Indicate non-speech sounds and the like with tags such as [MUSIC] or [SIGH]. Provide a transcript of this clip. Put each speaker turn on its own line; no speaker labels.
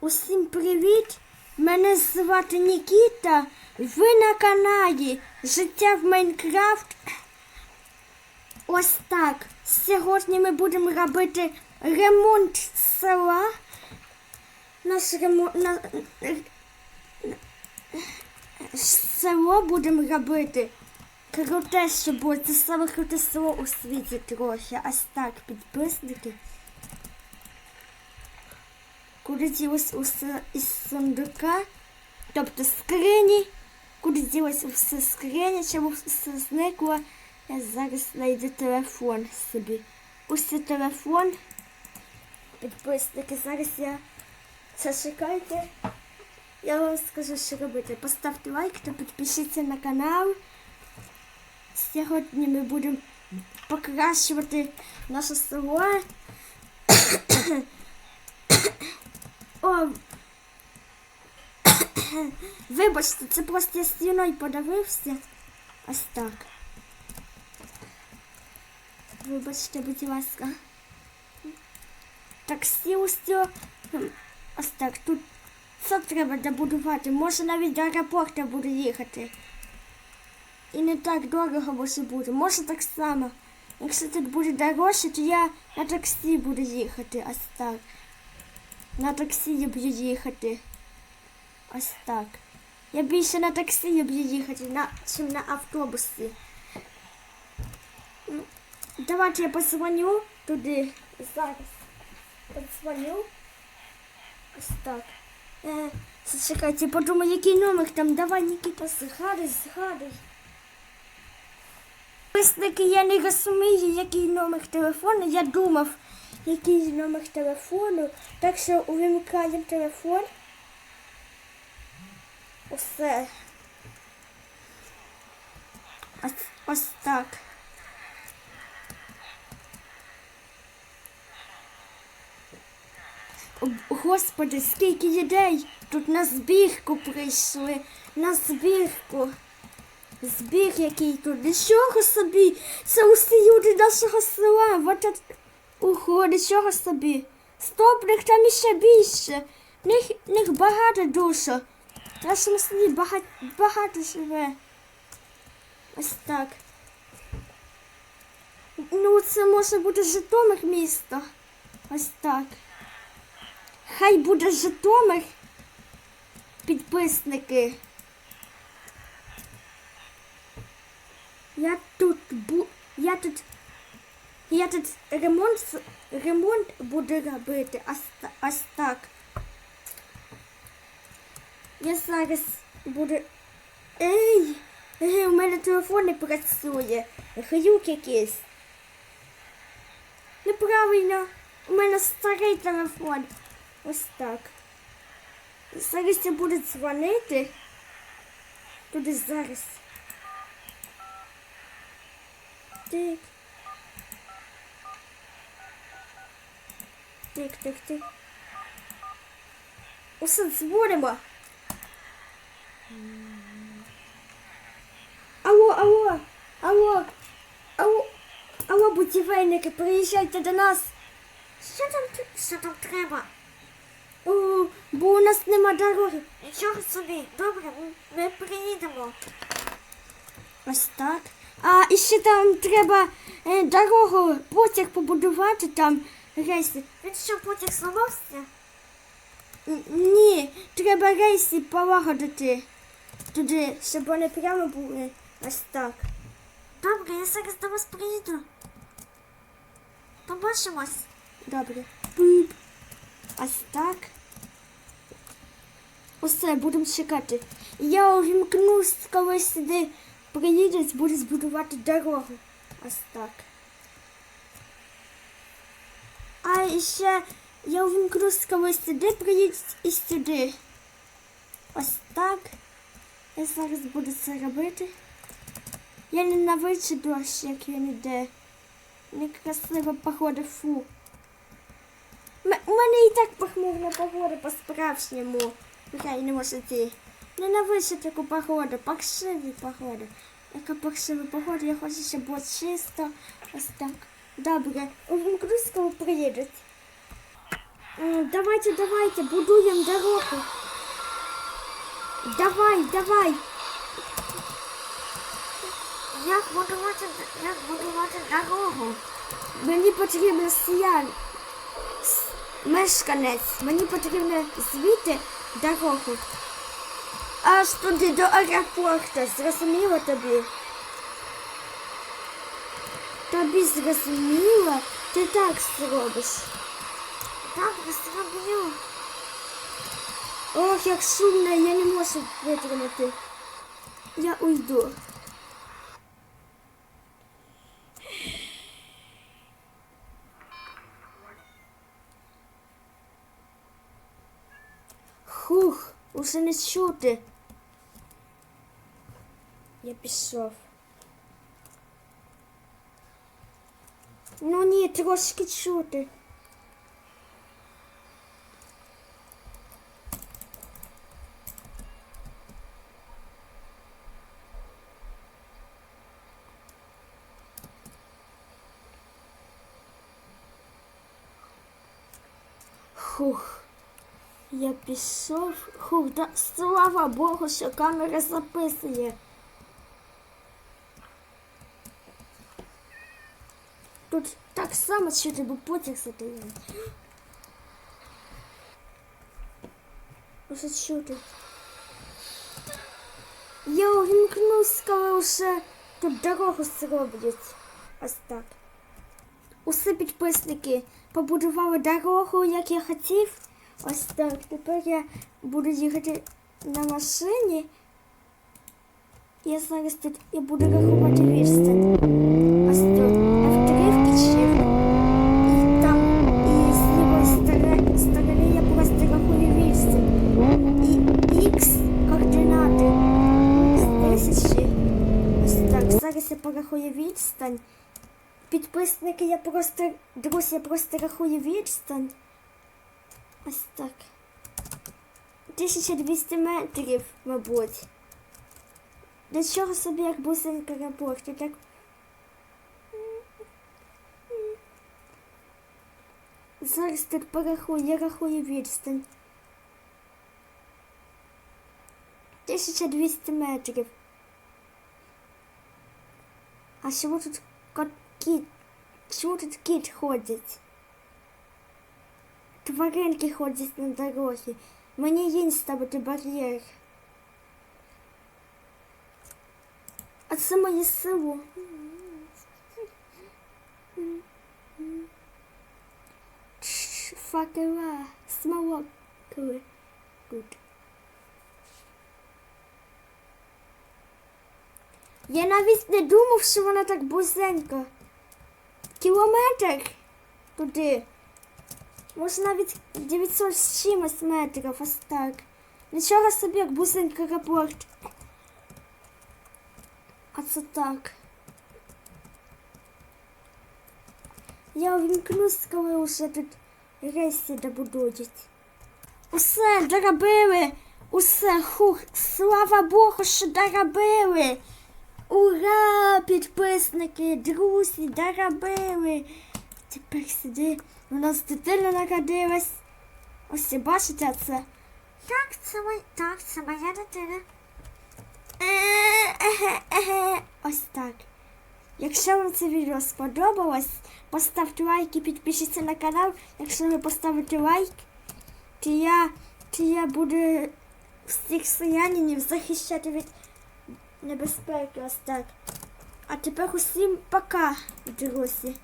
Усім привіт! Мене звати Нікіта. Ви на каналі Життя в Майнкрафт. Ось так. Сьогодні ми будемо робити ремонт села. Наш ремонт. Село будемо робити. Круте, що буде. Це саме круте село у світі трохи. Ось так, підписники. Ділось усе із сундука, тобто скрині, куди ділось усе скрині, чому все зникло. Я зараз знайду телефон собі. Це телефон. Підписники, зараз я зачекайте. Я вам скажу, що робити. Поставте лайк та підпишіться на канал. Сьогодні ми будемо покращувати наше село. О, [COUGHS] вибачте, це просто я стіною подивився. Ось так. Вибачте, будь ласка. Ось цього. Ось так, тут все треба добудувати. Може навіть до аеропорту буду їхати. І не так дорого може бути. Може так само. Якщо тут буде дорожче, то я на таксі буду їхати. Ось так. На таксі люблю їхати. Ось так. Я більше на таксі люблю їхати, на, чим на автобусі. Ну, Давайте я позвоню туди. Зараз. Подзвоню. Ось так. Е, зачекайте, подумаю, який номер там. Давай, Нікіта, згадай, згадай. Писники, я не розумію, який номер телефону. Я думав, який номер телефону. Так що увімкаємо телефон. Усе. Ось, ось так. О, Господи, скільки людей тут на збірку прийшли. На збірку. Збір який тут. Нічого собі. Це усі люди нашого села. Вот Ого, нічого собі. Стоп, них там іще більше. Них, них багато дуже. В нашому селі багато, багато живе. Ось так. Ну, це може бути Житомир місто. Ось так. Хай буде Житомир. Підписники. Я тут бу... Я тут... Я тут ремонт, ремонт буду робити. Ось, ось так. Я зараз буду... Ей! Ей, у мене телефон не працює. Глюк якийсь. Неправильно. У мене старий телефон. Ось так. Зараз я буду дзвонити. Туди зараз. Тик. Тик, тик, тик. Усе дзвонимо. Алло, алло, алло, алло, алло, будівельники, приїжджайте до нас. Що там, що там треба? О, бо у нас нема дороги. Нічого собі, добре, ми- приїдемо. Ось так. А і ще там треба е, дорогу, потяг побудувати там рейси. Він що, потяг зламався? Ні, треба рейси полагодити туди, щоб вони прямо були. Ось так. Добре, я зараз до вас приїду. Побачимось. Добре. Пип. Ось так. Усе, будемо чекати. Я увімкнусь, коли сюди приїдуть, буду збудувати дорогу. Ось так. А ще я увімкнусь, коли сюди приїдуть і сюди. Ось так. Я зараз буду це робити. Я ненавиджу дощ, як він іде. Некрасива погода, фу. У мене і так похмурна погода по-справжньому. Нехай не може йти. Ненавиджу таку погоду, паршиві погода. Яка паршива погода, я хочу, щоб було чисто. Ось так. Добре, коли приїдуть. Давайте, давайте, будуємо дорогу. Давай, давай.
Як будувати, як будувати дорогу?
Мені потрібен селян. С- Мешканець. Мені потрібно звідти дорогу. Аж туди до аеропорту. Зрозуміло тобі? Тобі зрозуміло? Ти так зробиш.
Так, я зроблю.
Ох, як шумно, я не можу витримати. Я уйду. Хух, уже не чути. Я пішов. Ну ні, трошки чути. Хух. Я пішов. Хух, да, слава Богу, що камера записує. Тут так само чути, бо потяг стоїть. Уже чути. Я увімкнусь, коли вже тут дорогу зроблять. Ось так. Усе підписники побудували дорогу, як я хотів. Ось так. Тепер я буду їхати на машині. Я зараз тут я буду рахувати відстань. Ось тут F3 включив. І там і з лівої сторони, сторони я просто рахую відстань. І X координати з тисячі. Ось так. Зараз я порахую відстань. Підписники, друзі, я просто рахую відстань. Ось так. 1200 метрів, мабуть. До чого собі як бусинка рапорті, так? Зараз тут порахую, я рахую відстань. 1200 метрів. А чому тут кіт? Тут кіт ходить? Тваринки ходять на дорозі. Мені їм ставити бар'єр. А це моє село. Факела, смолокли. Я навіть не думав, що вона так бузенька. Кілометр туди. Може навіть 900 з чимось метрів, ось так. Нічого собі, як бусинка рапорт. А це так. Я увімкнусь, коли вже тут рейси добудують. Усе доробили! Усе, хух, слава Богу, що доробили! Ура, підписники, друзі, доробили! Тепер сиди, у нас дитина народилась. Ось бачите це.
Так, це моя, так, це моя дитина.
Ось так. Якщо вам це відео сподобалось, поставте лайк і підпишіться на канал. Якщо ви поставите лайк, то я, то я буду всіх селянинів захищати від небезпеки. Ось так. А тепер усім пока, друзі.